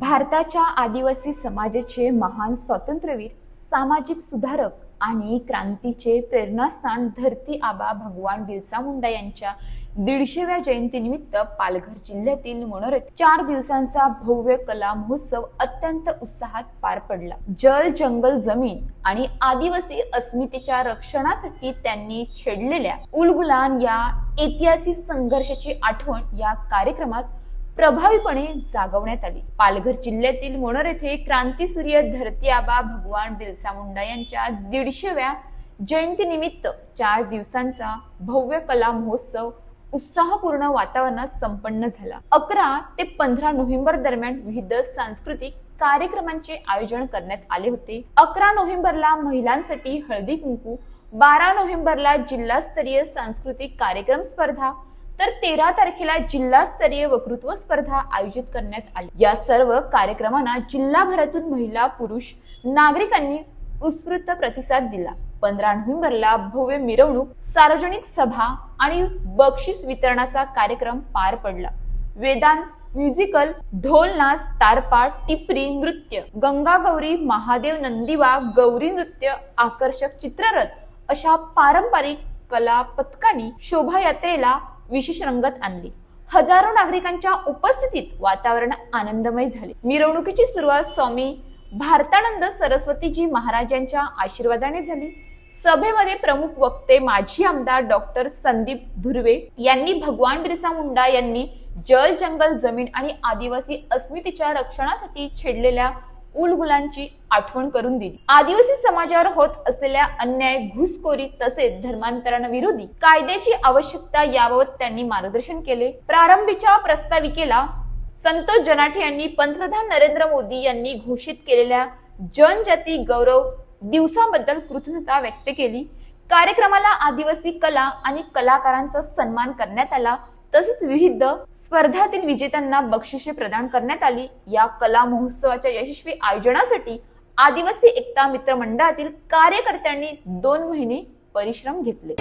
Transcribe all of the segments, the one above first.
भारताच्या आदिवासी समाजाचे महान स्वातंत्र्यवीर सामाजिक सुधारक आणि क्रांतीचे प्रेरणास्थान धरती आबा भगवान बिरसा मुंडा यांच्या दीडशेव्या जयंतीनिमित्त पालघर जिल्ह्यातील मनोरथ. चार दिवसांचा भव्य कला महोत्सव अत्यंत उत्साहात पार पडला. जल जंगल जमीन आणि आदिवासी अस्मितेच्या रक्षणासाठी त्यांनी छेडलेल्या उलगुलान या ऐतिहासिक संघर्षाची आठवण या कार्यक्रमात प्रभावीपणे जागवण्यात आली. पालघर जिल्ह्यातील मोनर येथे क्रांतीसूर्य धरती आबा भगवान बिरसा मुंडा यांच्या दीडशेव्या जयंतीनिमित्त चार दिवसांचा भव्य कला महोत्सव उत्साहपूर्ण वातावरणात संपन्न झाला. अकरा ते पंधरा नोव्हेंबर दरम्यान विविध सांस्कृतिक कार्यक्रमांचे आयोजन करण्यात आले होते. अकरा नोव्हेंबरला महिलांसाठी हळदी कुंकू बारा नोव्हेंबरला जिल्हास्तरीय सांस्कृतिक कार्यक्रम स्पर्धा तर तेरा तारखेला जिल्हास्तरीय वक्तृत्व स्पर्धा आयोजित करण्यात आली. या सर्व कार्यक्रमांना जिल्हाभरातून महिला पुरुष नागरिकांनी उत्स्फूर्त प्रतिसाद दिला. पंधरा नोव्हेंबरला भव्य मिरवणूक सार्वजनिक सभा आणि बक्षीस वितरणाचा कार्यक्रम पार पडला. वेदांत म्युझिकल ढोल नाच तारपा टिपरी नृत्य गंगा गौरी महादेव नंदीवा गौरी नृत्य आकर्षक चित्ररथ अशा पारंपरिक कला पथकांनी शोभायात्रेला विशेष रंगत आणली. हजारो नागरिकांच्या उपस्थितीत वातावरण आनंदमय झाले. मिरवणुकीची सुरुवात स्वामी भारतानंद सरस्वतीजी महाराजांच्या आशीर्वादाने झाली. सभेमध्ये प्रमुख वक्ते माजी आमदार डॉक्टर संदीप धुर्वे यांनी भगवान बिरसा मुंडा यांनी जल जंगल जमीन आणि आदिवासी अस्मितेच्या रक्षणासाठी छेडलेल्या उलगुलांची आठवण करून दिली. आदिवासी समाजावर होत असलेल्या अन्याय घुसखोरी तसेच धर्मांतरणाविरोधी कायद्याची आवश्यकता याबाबत त्यांनी मार्गदर्शन केले. प्रारंभीच्या प्रस्ताविकेला संतोष जनाठे यांनी पंतप्रधान नरेंद्र मोदी यांनी घोषित केलेल्या जनजाती गौरव दिवसाबद्दल कृतज्ञता व्यक्त केली. कार्यक्रमाला आदिवासी कला आणि कलाकारांचा सन्मान करण्यात आला. तसेच विविध स्पर्धातील विजेत्यांना बक्षिसे प्रदान करण्यात आली. या कला महोत्सवाच्या यशस्वी आयोजनासाठी आदिवासी एकता मित्र मंडळातील कार्यकर्त्यांनी दोन महिने परिश्रम घेतले.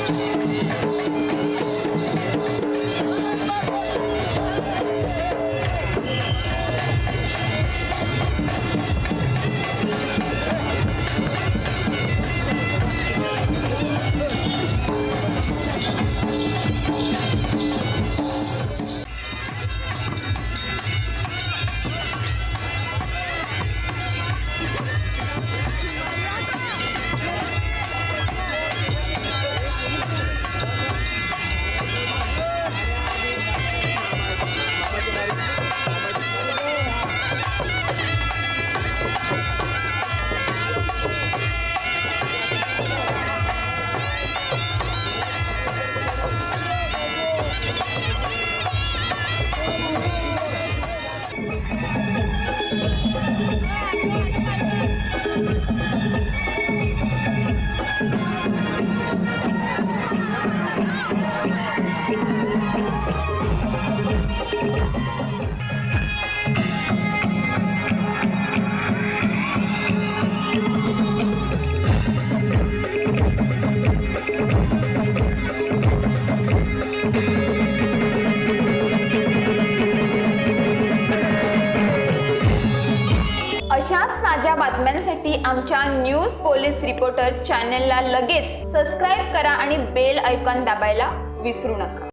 पाहण्यासाठी आमच्या न्यूज पोलीस रिपोर्टर चॅनेलला लगेच सबस्क्राईब करा आणि बेल आयकॉन दाबायला विसरू नका.